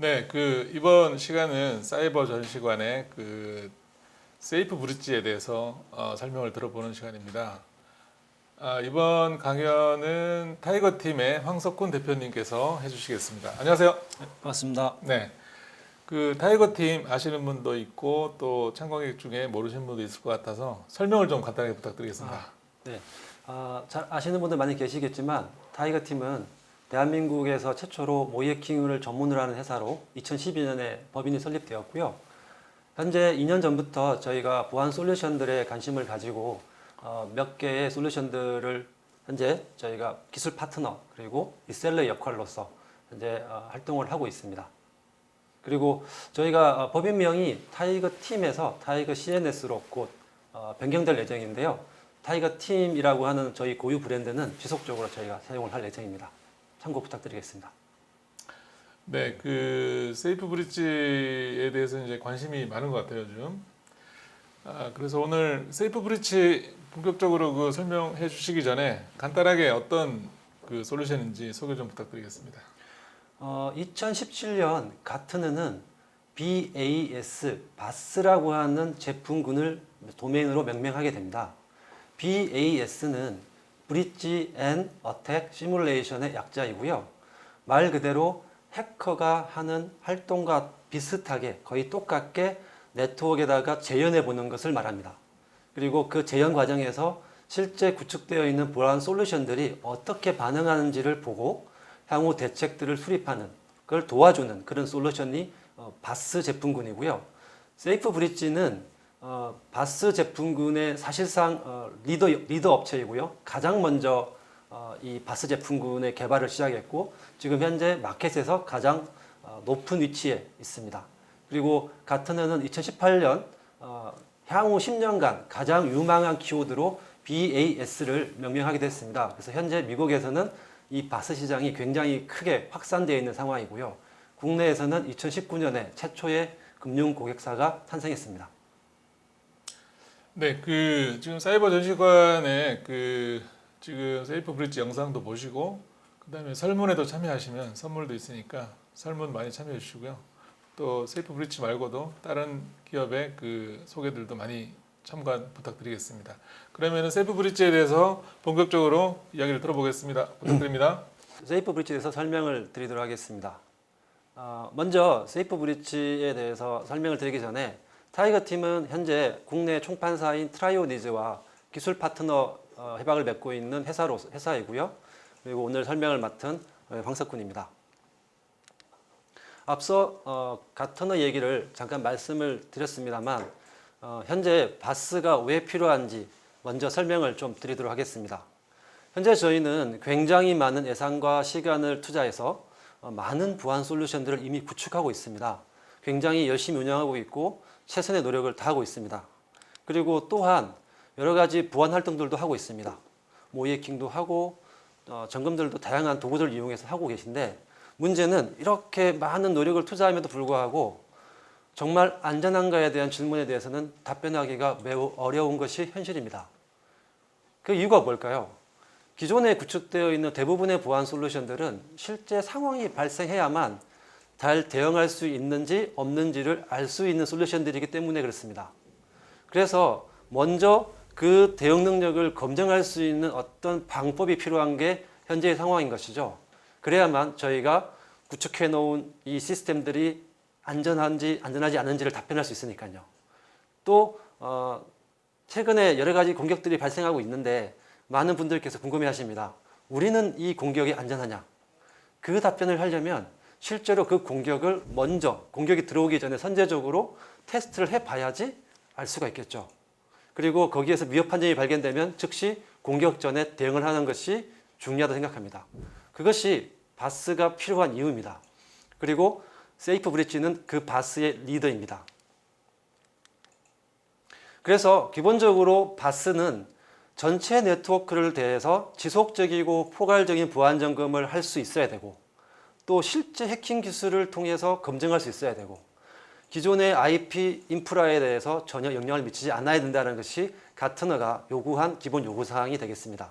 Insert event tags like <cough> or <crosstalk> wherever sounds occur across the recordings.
네, 그 이번 시간은 사이버 전시관의 그 세이프 브릿지에 대해서 어, 설명을 들어보는 시간입니다. 아, 이번 강연은 타이거 팀의 황석훈 대표님께서 해주시겠습니다. 안녕하세요. 반갑습니다. 네, 그 타이거 팀 아시는 분도 있고 또 참관객 중에 모르시는 분도 있을 것 같아서 설명을 좀 간단하게 부탁드리겠습니다. 네, 아, 잘 아시는 분들 많이 계시겠지만 타이거 팀은 대한민국에서 최초로 모이에킹을 전문으로 하는 회사로 2012년에 법인이 설립되었고요. 현재 2년 전부터 저희가 보안 솔루션들에 관심을 가지고 어, 몇 개의 솔루션들을 현재 저희가 기술 파트너 그리고 리셀러 역할로서 현재 어, 활동을 하고 있습니다. 그리고 저희가 어, 법인명이 타이거 팀에서 타이거 CNS로 곧 어, 변경될 예정인데요. 타이거 팀이라고 하는 저희 고유 브랜드는 지속적으로 저희가 사용을 할 예정입니다. 참고 부탁드리겠습니다. 네, 그 세이프 브릿지에 대해서 이제 관심이 많은 것 같아요, 요즘. 아, 그래서 오늘 세이프 브릿지 본격적으로 그 설명해 주시기 전에 간단하게 어떤 그 솔루션인지 소개 좀 부탁드리겠습니다. 어, 2017년 가트너는 BAS, 바스라고 하는 제품군을 도메인으로 명명하게 됩니다. BAS는 브릿지 앤 어택 시뮬레이션의 약자이고요. 말 그대로 해커가 하는 활동과 비슷하게 거의 똑같게 네트워크에다가 재현해 보는 것을 말합니다. 그리고 그 재현 과정에서 실제 구축되어 있는 보안 솔루션들이 어떻게 반응하는지를 보고 향후 대책들을 수립하는 그걸 도와주는 그런 솔루션이 어, 바스 제품군이고요. 세이프 브릿지는 어, 바스 제품군의 사실상 어, 리더 리더 업체이고요. 가장 먼저 어, 이 바스 제품군의 개발을 시작했고 지금 현재 마켓에서 가장 어, 높은 위치에 있습니다. 그리고 가트너는 2018년 어, 향후 10년간 가장 유망한 키워드로 BAS를 명명하게 됐습니다. 그래서 현재 미국에서는 이 바스 시장이 굉장히 크게 확산되어 있는 상황이고요. 국내에서는 2019년에 최초의 금융 고객사가 탄생했습니다. 네, 그 지금 사이버 전시관에 그 지금 세이프 브릿지 영상도 보시고 그다음에 설문에도 참여하시면 선물도 있으니까 설문 많이 참여해 주시고요. 또 세이프 브릿지 말고도 다른 기업의 그 소개들도 많이 참관 부탁드리겠습니다. 그러면은 세이프 브릿지에 대해서 본격적으로 이야기를 들어보겠습니다. 부탁드립니다. <clears throat> 세이프 브릿지에 대해서 설명을 드리도록 하겠습니다. 어, 먼저 세이프 브릿지에 대해서 설명을 드리기 전에 타이거 팀은 현재 국내 총판사인 트라이오니즈와 기술 파트너 어, 협약을 맺고 있는 회사로 회사이고요. 그리고 오늘 설명을 맡은 어, 황석훈입니다. 앞서 어, 가터너 얘기를 잠깐 말씀을 드렸습니다만 어, 현재 바스가 왜 필요한지 먼저 설명을 좀 드리도록 하겠습니다. 현재 저희는 굉장히 많은 예산과 시간을 투자해서 어, 많은 보안 솔루션들을 이미 구축하고 있습니다. 굉장히 열심히 운영하고 있고 최선의 노력을 다하고 있습니다. 그리고 또한 여러 가지 보안 활동들도 하고 있습니다. 모이에킹도 하고 어, 점검들도 다양한 도구들을 이용해서 하고 계신데 문제는 이렇게 많은 노력을 투자함에도 불구하고 정말 안전한가에 대한 질문에 대해서는 답변하기가 매우 어려운 것이 현실입니다. 그 이유가 뭘까요? 기존에 구축되어 있는 대부분의 보안 솔루션들은 실제 상황이 발생해야만 잘 대응할 수 있는지 없는지를 알 수 있는 솔루션들이기 때문에 그렇습니다. 그래서 먼저 그 대응 능력을 검증할 수 있는 어떤 방법이 필요한 게 현재의 상황인 것이죠. 그래야만 저희가 구축해 놓은 이 시스템들이 안전한지 안전하지 않은지를 답변할 수 있으니까요. 또 어, 최근에 여러 가지 공격들이 발생하고 있는데 많은 분들께서 궁금해하십니다. 우리는 이 공격이 안전하냐? 그 답변을 하려면 실제로 그 공격을 먼저 공격이 들어오기 전에 선제적으로 테스트를 해봐야지 알 수가 있겠죠. 그리고 거기에서 위협한 점이 발견되면 즉시 공격 전에 대응을 하는 것이 중요하다고 생각합니다. 그것이 바스가 필요한 이유입니다. 그리고 세이프 브릿지는 그 바스의 리더입니다. 그래서 기본적으로 바스는 전체 네트워크를 대해서 지속적이고 포괄적인 보안 점검을 할 수 있어야 되고 또 실제 해킹 기술을 통해서 검증할 수 있어야 되고 기존의 IP 인프라에 대해서 전혀 영향을 미치지 않아야 된다는 것이 가트너가 요구한 기본 요구 사항이 되겠습니다.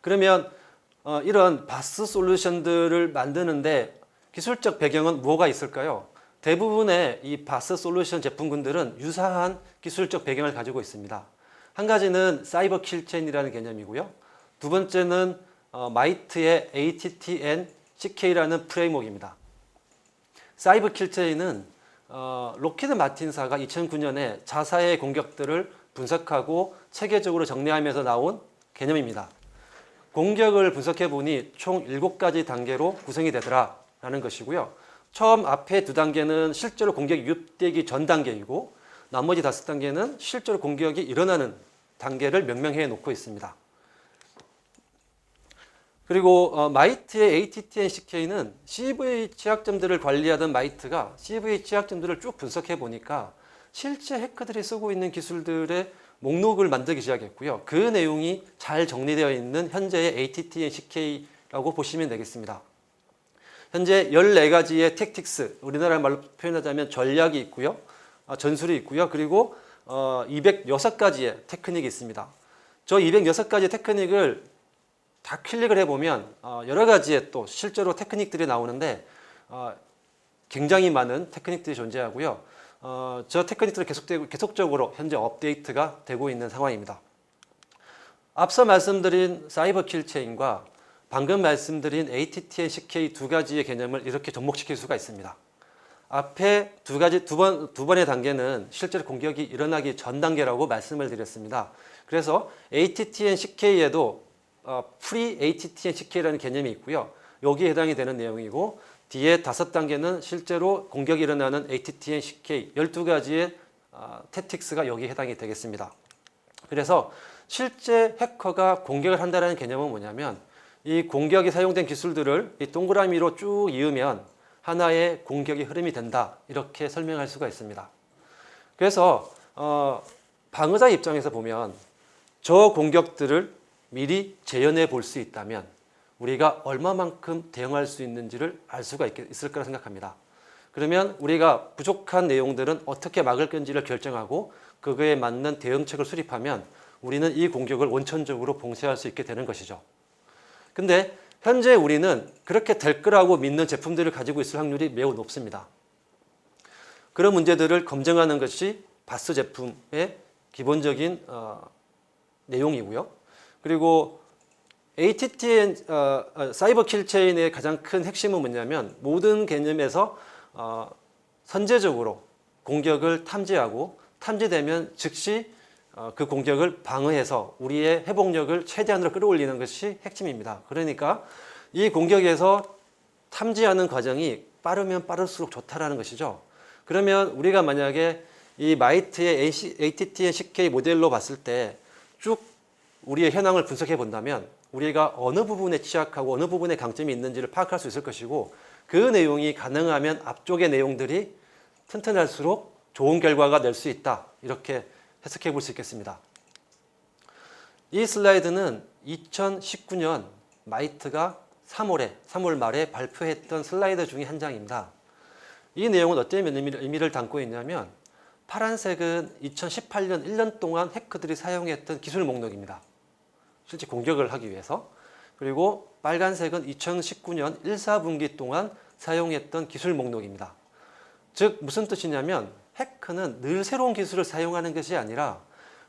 그러면 어, 이런 바스 솔루션들을 만드는데 기술적 배경은 뭐가 있을까요? 대부분의 이 바스 솔루션 제품군들은 유사한 기술적 배경을 가지고 있습니다. 한 가지는 사이버 킬체인이라는 개념이고요. 두 번째는 어, 마이트의 ATTN CK라는 프레임워크입니다. 사이버 킬체인은 어, 로키드 마틴사가 2009년에 자사의 공격들을 분석하고 체계적으로 정리하면서 나온 개념입니다. 공격을 분석해 보니 총 7가지 단계로 구성이 되더라 라는 것이고요. 처음 앞에 두 단계는 실제로 공격이 유입되기 전 단계이고 나머지 다섯 단계는 실제로 공격이 일어나는 단계를 명명해 놓고 있습니다. 그리고 어, 마이트의 ATTN CK는 CV 취약점들을 관리하던 마이트가 CV 취약점들을 쭉 분석해 보니까 실제 해커들이 쓰고 있는 기술들의 목록을 만들기 시작했고요. 그 내용이 잘 정리되어 있는 현재의 ATTN CK라고 보시면 되겠습니다. 현재 14가지의 택틱스, 우리나라 말로 표현하자면 전략이 있고요. 어, 전술이 있고요. 그리고 어, 206가지의 테크닉이 있습니다. 저 206가지 테크닉을 다 클릭을 해보면 어, 여러 가지의 또 실제로 테크닉들이 나오는데 어, 굉장히 많은 테크닉들이 존재하고요. 어, 저 테크닉들은 계속되고 계속적으로 현재 업데이트가 되고 있는 상황입니다. 앞서 말씀드린 사이버 킬체인과 방금 말씀드린 ATTN CK 두 가지의 개념을 이렇게 접목시킬 수가 있습니다. 앞에 두 가지 두 번 두 번의 단계는 실제로 공격이 일어나기 전 단계라고 말씀을 드렸습니다. 그래서 ATTN CK에도 어, 프리 ATTN CK라는 개념이 있고요. 여기에 해당이 되는 내용이고 뒤에 다섯 단계는 실제로 공격이 일어나는 ATTN CK 12가지의 어, 태틱스가 여기에 해당이 되겠습니다. 그래서 실제 해커가 공격을 한다는 개념은 뭐냐면 이 공격이 사용된 기술들을 이 동그라미로 쭉 이으면 하나의 공격의 흐름이 된다 이렇게 설명할 수가 있습니다. 그래서 어, 방어자 입장에서 보면 저 공격들을 미리 재현해 볼 수 있다면 우리가 얼마만큼 대응할 수 있는지를 알 수가 있, 있을 거라 생각합니다. 그러면 우리가 부족한 내용들은 어떻게 막을 건지를 결정하고 그거에 맞는 대응책을 수립하면 우리는 이 공격을 원천적으로 봉쇄할 수 있게 되는 것이죠. 근데 현재 우리는 그렇게 될 거라고 믿는 제품들을 가지고 있을 확률이 매우 높습니다. 그런 문제들을 검증하는 것이 바스 제품의 기본적인 어, 내용이고요. 그리고 ATTN 어, 어, 사이버 킬체인의 가장 큰 핵심은 뭐냐면 모든 개념에서 어, 선제적으로 공격을 탐지하고 탐지되면 즉시 어, 그 공격을 방어해서 우리의 회복력을 최대한으로 끌어올리는 것이 핵심입니다. 그러니까 이 공격에서 탐지하는 과정이 빠르면 빠를수록 좋다라는 것이죠. 그러면 우리가 만약에 이 마이트의 ATTN CK 모델로 봤을 때쭉 우리의 현황을 분석해 본다면 우리가 어느 부분에 취약하고 어느 부분에 강점이 있는지를 파악할 수 있을 것이고 그 내용이 가능하면 앞쪽의 내용들이 튼튼할수록 좋은 결과가 낼 수 있다. 이렇게 해석해 볼 수 있겠습니다. 이 슬라이드는 2019년 마이트가 3월에 3월 말에 발표했던 슬라이드 중에 한 장입니다. 이 내용은 어떤 의미를, 담고 있냐면 파란색은 2018년 1년 동안 해커들이 사용했던 기술 목록입니다. 실제 공격을 하기 위해서. 그리고 빨간색은 2019년 1, 4분기 동안 사용했던 기술 목록입니다. 즉 무슨 뜻이냐면 해커는 늘 새로운 기술을 사용하는 것이 아니라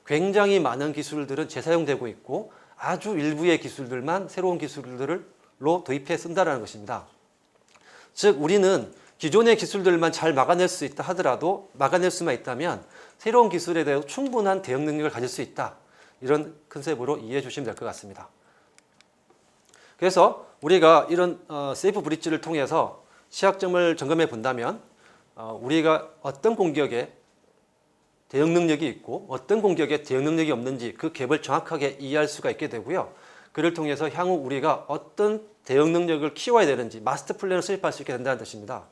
굉장히 많은 기술들은 재사용되고 있고 아주 일부의 기술들만 새로운 기술들로 도입해 쓴다는 것입니다. 즉 우리는 기존의 기술들만 잘 막아낼 수 있다 하더라도 막아낼 수만 있다면 새로운 기술에 대해 충분한 대응 능력을 가질 수 있다. 이런 컨셉으로 이해해 주시면 될 것 같습니다. 그래서 우리가 이런 어, 세이프 브릿지를 통해서 시약점을 점검해 본다면 어, 우리가 어떤 공격에 대응 능력이 있고 어떤 공격에 대응 능력이 없는지 그 갭을 정확하게 이해할 수가 있게 되고요. 그를 통해서 향후 우리가 어떤 대응 능력을 키워야 되는지 마스터 플랜을 수립할 수 있게 된다는 뜻입니다.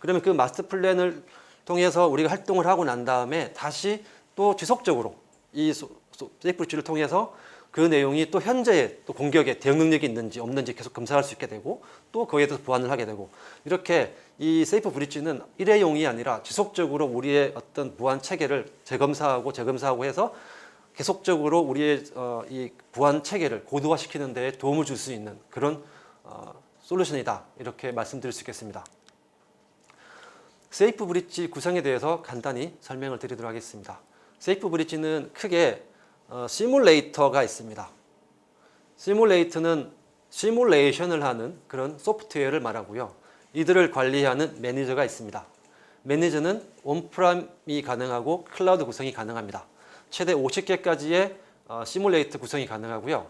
그러면 그 마스터 플랜을 통해서 우리가 활동을 하고 난 다음에 다시 또 지속적으로 이 세이프리치를 통해서 그 내용이 또 현재의 또 공격에 대응 능력이 있는지 없는지 계속 검사할 수 있게 되고 또 거기에 대해서 보완을 하게 되고 이렇게 이 세이프 브릿지는 일회용이 아니라 지속적으로 우리의 어떤 보안 체계를 재검사하고 재검사하고 해서 계속적으로 우리의 어, 이 보안 체계를 고도화시키는 데 도움을 줄 수 있는 그런 어, 솔루션이다 이렇게 말씀드릴 수 있겠습니다. 세이프 브릿지 구성에 대해서 간단히 설명을 드리도록 하겠습니다. 세이프 브릿지는 크게 어, 시뮬레이터가 있습니다. 시뮬레이터는 시뮬레이션을 하는 그런 소프트웨어를 말하고요. 이들을 관리하는 매니저가 있습니다. 매니저는 온프람이 가능하고 클라우드 구성이 가능합니다. 최대 50개까지의 어, 시뮬레이터 구성이 가능하고요.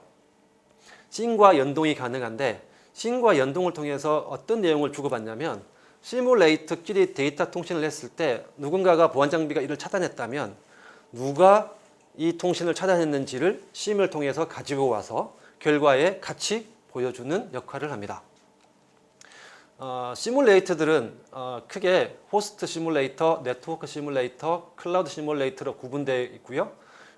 씬과 연동이 가능한데 씬과 연동을 통해서 어떤 내용을 주고받냐면 시뮬레이터끼리 데이터 통신을 했을 때 누군가가 보안 장비가 이를 차단했다면 누가 이 통신을 차단했는지를 심을 통해서 가지고 와서 결과에 같이 보여주는 역할을 합니다. 어, 시뮬레이터들은 어, 크게 호스트 시뮬레이터, 네트워크 시뮬레이터, 클라우드 시뮬레이터로 구분되어 있고요.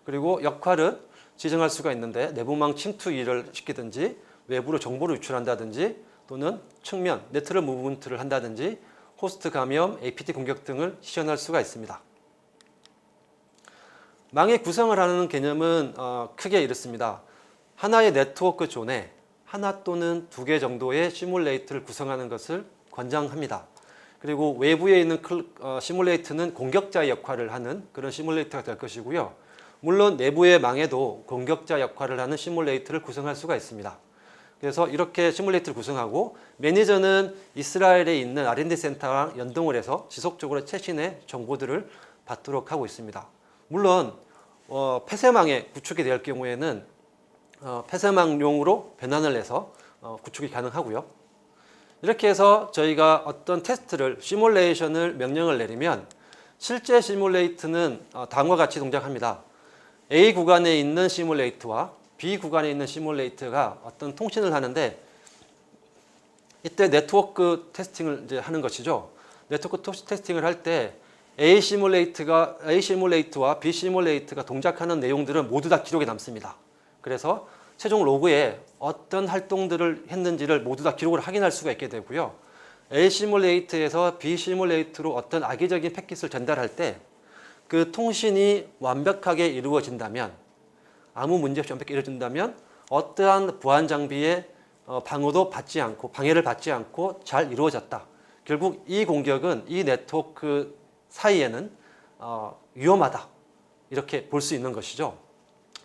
그리고 역할은 지정할 수가 있는데 내부망 침투 일을 시키든지 외부로 정보를 유출한다든지 또는 측면 네트워크 무브먼트를 한다든지 호스트 감염, APT 공격 등을 시연할 수가 있습니다. 망의 구성을 하는 개념은 어, 크게 이렇습니다. 하나의 네트워크 존에 하나 또는 두 개 정도의 시뮬레이터를 구성하는 것을 권장합니다. 그리고 외부에 있는 클- 어, 시뮬레이터는 공격자의 역할을 하는 그런 시뮬레이터가 될 것이고요. 물론 내부의 망에도 공격자 역할을 하는 시뮬레이터를 구성할 수가 있습니다. 그래서 이렇게 시뮬레이터를 구성하고 매니저는 이스라엘에 있는 R&D 센터랑 연동을 해서 지속적으로 최신의 정보들을 받도록 하고 있습니다. 물론 어, 폐쇄망에 구축이 될 경우에는 어, 폐쇄망용으로 변환을 해서 어, 구축이 가능하고요. 이렇게 해서 저희가 어떤 테스트를 시뮬레이션을 명령을 내리면 실제 시뮬레이트는 어, 다음과 같이 동작합니다. A 구간에 있는 시뮬레이트와 B 구간에 있는 시뮬레이트가 어떤 통신을 하는데 이때 네트워크 테스팅을 이제 하는 것이죠. 네트워크 토- 테스팅을 할 때 A 시뮬레이트가 A 시뮬레이트와 B 시뮬레이트가 동작하는 내용들은 모두 다 기록에 남습니다. 그래서 최종 로그에 어떤 활동들을 했는지를 모두 다 기록을 확인할 수가 있게 되고요. A 시뮬레이트에서 B 시뮬레이트로 어떤 악의적인 패킷을 전달할 때 그 통신이 완벽하게 이루어진다면 아무 문제 없이 완벽히 이루어진다면 어떠한 보안 장비의 어, 방어도 받지 않고 방해를 받지 않고 잘 이루어졌다. 결국 이 공격은 이 네트워크 사이에는 어, 위험하다 이렇게 볼 수 있는 것이죠.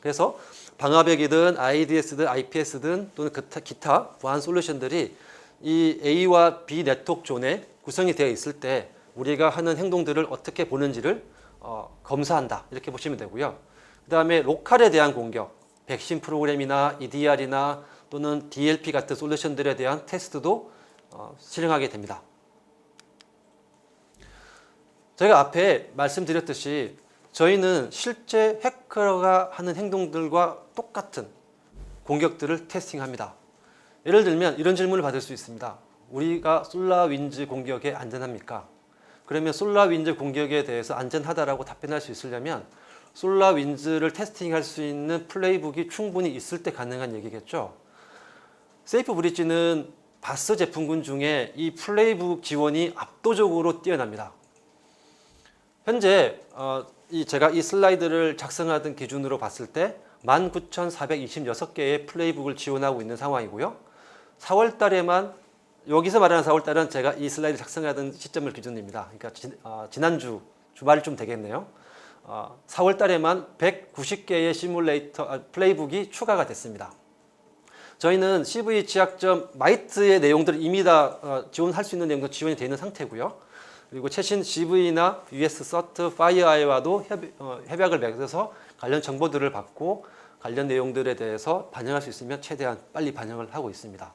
그래서 방화벽이든 IDS든 IPS든 또는 기타, 기타 보안 솔루션들이 이 A와 B 네트워크 존에 구성이 되어 있을 때 우리가 하는 행동들을 어떻게 보는지를 어, 검사한다 이렇게 보시면 되고요. 그 다음에 로컬에 대한 공격, 백신 프로그램이나 EDR이나 또는 DLP 같은 솔루션들에 대한 테스트도 어, 실행하게 됩니다. 제가 앞에 말씀드렸듯이 저희는 실제 해커가 하는 행동들과 똑같은 공격들을 테스팅합니다. 예를 들면 이런 질문을 받을 수 있습니다. 우리가 솔라윈즈 공격에 안전합니까? 그러면 솔라윈즈 공격에 대해서 안전하다라고 답변할 수 있으려면 솔라윈즈를 테스팅할 수 있는 플레이북이 충분히 있을 때 가능한 얘기겠죠. 세이프 브릿지는 바스 제품군 중에 이 플레이북 지원이 압도적으로 뛰어납니다. 현재 어, 이 제가 이 슬라이드를 작성하던 기준으로 봤을 때 19,426개의 플레이북을 지원하고 있는 상황이고요. 4월 달에만 여기서 말하는 4월 달은 제가 이 슬라이드 작성하던 시점을 기준입니다. 그러니까 지, 어, 지난주 주말쯤 되겠네요. 어, 4월 달에만 190개의 시뮬레이터 아, 플레이북이 추가가 됐습니다. 저희는 CV 취약점 마이트의 내용들을 이미 다 어, 지원할 수 있는 내용도 지원이 되어 있는 상태고요. 그리고 최신 CV나 US 서트 파이어아이와도 협, 어, 협약을 맺어서 관련 정보들을 받고 관련 내용들에 대해서 반영할 수 있으면 최대한 빨리 반영을 하고 있습니다.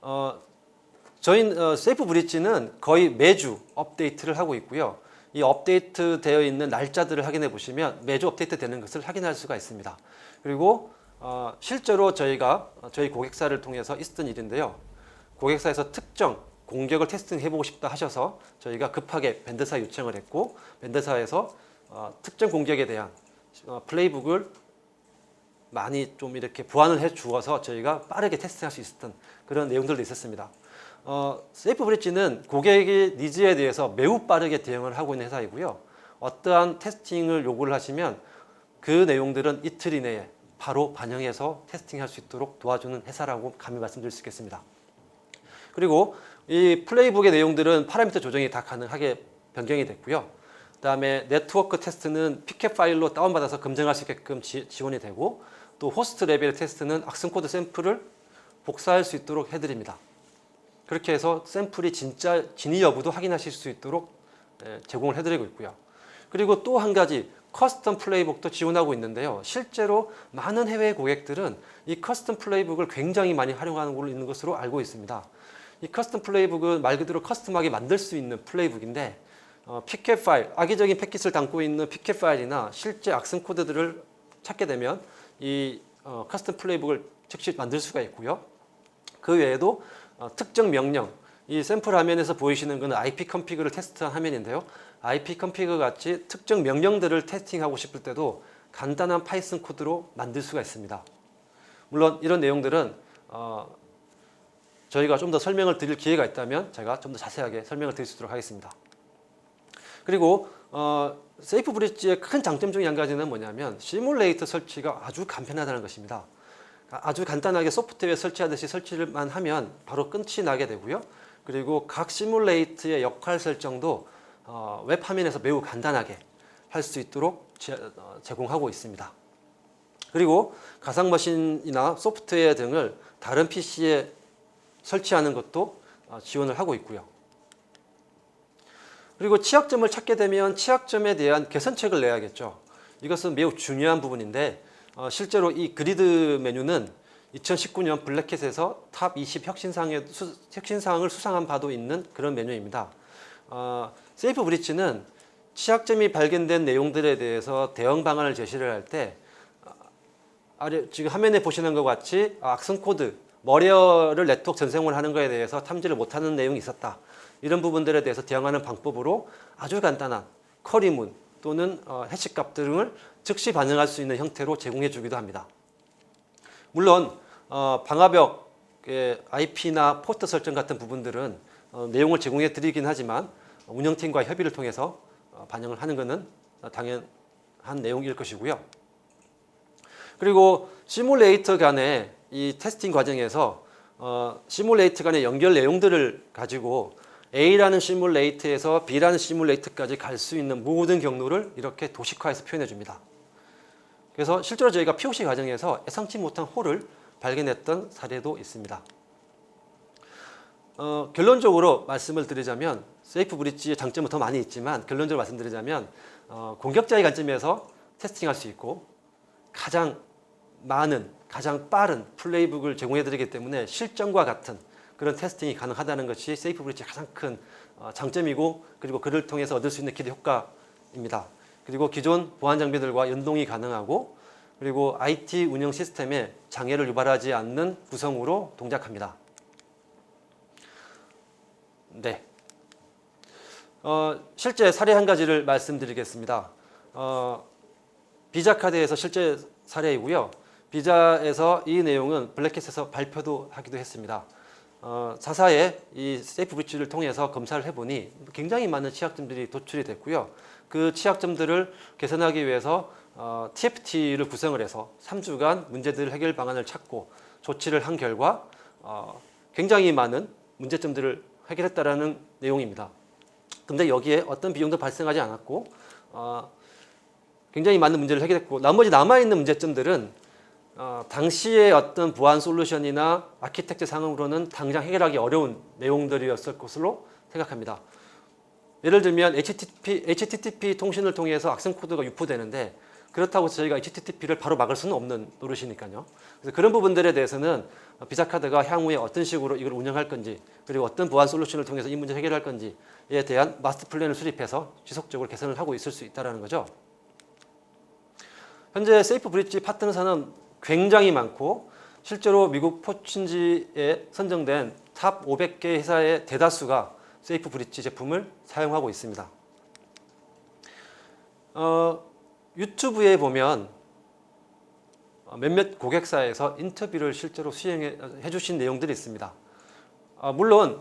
어, 저희 어, 세이프 브릿지는 거의 매주 업데이트를 하고 있고요. 이 업데이트 되어 있는 날짜들을 확인해 보시면 매주 업데이트 되는 것을 확인할 수가 있습니다. 그리고 어, 실제로 저희가 어, 저희 고객사를 통해서 있었던 일인데요. 고객사에서 특정 공격을 테스팅 해보고 싶다 하셔서 저희가 급하게 밴드사 요청을 했고 밴드사에서 어, 특정 공격에 대한 어, 플레이북을 많이 좀 이렇게 보완을 해 주어서 저희가 빠르게 테스트할 수 있었던 그런 내용들도 있었습니다. 어, 세이프 브릿지는 고객의 니즈에 대해서 매우 빠르게 대응을 하고 있는 회사이고요. 어떠한 테스팅을 요구를 하시면 그 내용들은 이틀 이내에 바로 반영해서 테스팅할 수 있도록 도와주는 회사라고 감히 말씀드릴 수 있겠습니다. 그리고 이 플레이북의 내용들은 파라미터 조정이 다 가능하게 변경이 됐고요. 그다음에 네트워크 테스트는 피켓 파일로 다운받아서 검증할 수 있게끔 지, 원이 되고 또 호스트 레벨 테스트는 악성 코드 샘플을 복사할 수 있도록 해드립니다. 그렇게 해서 샘플이 진짜 진위 여부도 확인하실 수 있도록 예, 제공을 해드리고 있고요. 그리고 또 한 가지 커스텀 플레이북도 지원하고 있는데요. 실제로 많은 해외 고객들은 이 커스텀 플레이북을 굉장히 많이 활용하는 걸로 있는 것으로 알고 있습니다. 이 커스텀 플레이북은 말 그대로 커스텀하게 만들 수 있는 플레이북인데 어, 피켓 파일, 악의적인 패킷을 담고 있는 피켓 파일이나 실제 악성 코드들을 찾게 되면 이 어, 커스텀 플레이북을 즉시 만들 수가 있고요. 그 외에도 어, 특정 명령, 이 샘플 화면에서 보이시는 것은 IP 컨피그를 테스트한 화면인데요. IP 컨피그 같이 특정 명령들을 테스팅하고 싶을 때도 간단한 파이썬 코드로 만들 수가 있습니다. 물론 이런 내용들은 어, 저희가 좀 더 설명을 드릴 기회가 있다면 제가 좀 더 자세하게 설명을 드릴 수 있도록 하겠습니다. 그리고 어, 세이프 브릿지의 큰 장점 중에 한 가지는 뭐냐면 시뮬레이터 설치가 아주 간편하다는 것입니다. 아주 간단하게 소프트웨어 설치하듯이 설치만 하면 바로 끝이 나게 되고요. 그리고 각 시뮬레이트의 역할 설정도 어, 웹 화면에서 매우 간단하게 할 수 있도록 제, 어, 제공하고 있습니다. 그리고 가상 머신이나 소프트웨어 등을 다른 PC에 설치하는 것도 어, 지원을 하고 있고요. 그리고 취약점을 찾게 되면 취약점에 대한 개선책을 내야겠죠. 이것은 매우 중요한 부분인데 어, 실제로 이 그리드 메뉴는 2019년 블랙캣에서 탑 20 혁신사항에 수, 혁신사항을 수상한 바도 있는 그런 메뉴입니다. 어, 세이프 브릿지는 취약점이 발견된 내용들에 대해서 대응 방안을 제시를 할때 아래 지금 화면에 보시는 것 같이 악성 코드 머리어를 네트워크 전생을 하는 것에 대해서 탐지를 못하는 내용이 있었다. 이런 부분들에 대해서 대응하는 방법으로 아주 간단한 커리문 또는 어, 해시값 등을 즉시 반영할 수 있는 형태로 제공해 주기도 합니다. 물론 어, 방화벽의 IP나 포트 설정 같은 부분들은 어, 내용을 제공해 드리긴 하지만 운영팀과 협의를 통해서 어, 반영을 하는 것은 당연한 내용일 것이고요. 그리고 시뮬레이터 간의 이 테스팅 과정에서 어, 시뮬레이터 간의 연결 내용들을 가지고 A라는 시뮬레이트에서 B라는 시뮬레이트까지 갈 수 있는 모든 경로를 이렇게 도식화해서 표현해 줍니다. 그래서 실제로 저희가 POC 과정에서 예상치 못한 홀을 발견했던 사례도 있습니다. 어, 결론적으로 말씀을 드리자면 세이프 브릿지의 장점은 더 많이 있지만 결론적으로 말씀드리자면 어, 공격자의 관점에서 테스팅할 수 있고 가장 많은 가장 빠른 플레이북을 제공해 드리기 때문에 실전과 같은 그런 테스팅이 가능하다는 것이 세이프 브릿지의 가장 큰 어, 장점이고 그리고 그를 통해서 얻을 수 있는 기대 효과입니다. 그리고 기존 보안 장비들과 연동이 가능하고 그리고 IT 운영 시스템에 장애를 유발하지 않는 구성으로 동작합니다. 네. 어, 실제 사례 한 가지를 말씀드리겠습니다. 어, 비자 카드에서 실제 사례이고요. 비자에서 이 내용은 블랙캣에서 발표도 하기도 했습니다. 어, 자사의 이 세이프 브리치를 통해서 검사를 해보니 굉장히 많은 취약점들이 도출이 됐고요. 그 취약점들을 개선하기 위해서 어, TFT를 구성을 해서 3주간 문제들 해결 방안을 찾고 조치를 한 결과 어, 굉장히 많은 문제점들을 해결했다라는 내용입니다. 근데 여기에 어떤 비용도 발생하지 않았고 어, 굉장히 많은 문제를 해결했고 나머지 남아 있는 문제점들은 어, 당시의 어떤 보안 솔루션이나 아키텍처 상황으로는 당장 해결하기 어려운 내용들이었을 것으로 생각합니다. 예를 들면 HTTP, HTTP 통신을 통해서 악성 코드가 유포되는데 그렇다고 저희가 HTTP를 바로 막을 수는 없는 노릇이니까요. 그래서 그런 부분들에 대해서는 비자 카드가 향후에 어떤 식으로 이걸 운영할 건지 그리고 어떤 보안 솔루션을 통해서 이 문제 를 해결할 건지에 대한 마스터 플랜을 수립해서 지속적으로 개선을 하고 있을 수 있다라는 거죠. 현재 세이프 브릿지 파트너사는 굉장히 많고 실제로 미국 포춘지에 선정된 탑 500개 회사의 대다수가 세이프 브릿지 제품을 사용하고 있습니다. 어, 유튜브에 보면 몇몇 고객사에서 인터뷰를 실제로 수행해 주신 내용들이 있습니다. 어, 물론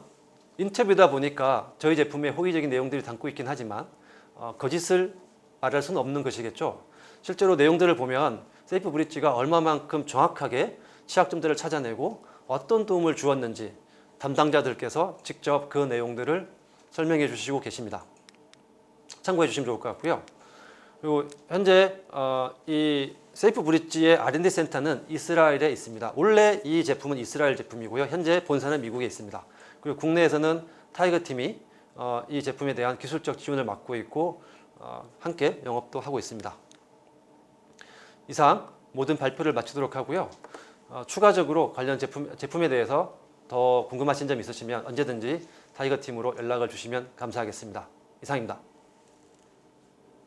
인터뷰다 보니까 저희 제품의 호의적인 내용들이 담고 있긴 하지만 어, 거짓을 말할 수는 없는 것이겠죠. 실제로 내용들을 보면 세이프 브릿지가 얼마만큼 정확하게 취약점들을 찾아내고 어떤 도움을 주었는지 담당자들께서 직접 그 내용들을 설명해 주시고 계십니다. 참고해 주시면 좋을 것 같고요. 그리고 현재 어, 이 세이프 브릿지의 R&D 센터는 이스라엘에 있습니다. 원래 이 제품은 이스라엘 제품이고요. 현재 본사는 미국에 있습니다. 그리고 국내에서는 타이거 팀이 어, 이 제품에 대한 기술적 지원을 맡고 있고 어, 함께 영업도 하고 있습니다. 이상 모든 발표를 마치도록 하고요. 어, 추가적으로 관련 제품, 제품에 대해서 더 궁금하신 점 있으시면 언제든지 타이거 팀으로 연락을 주시면 감사하겠습니다. 이상입니다.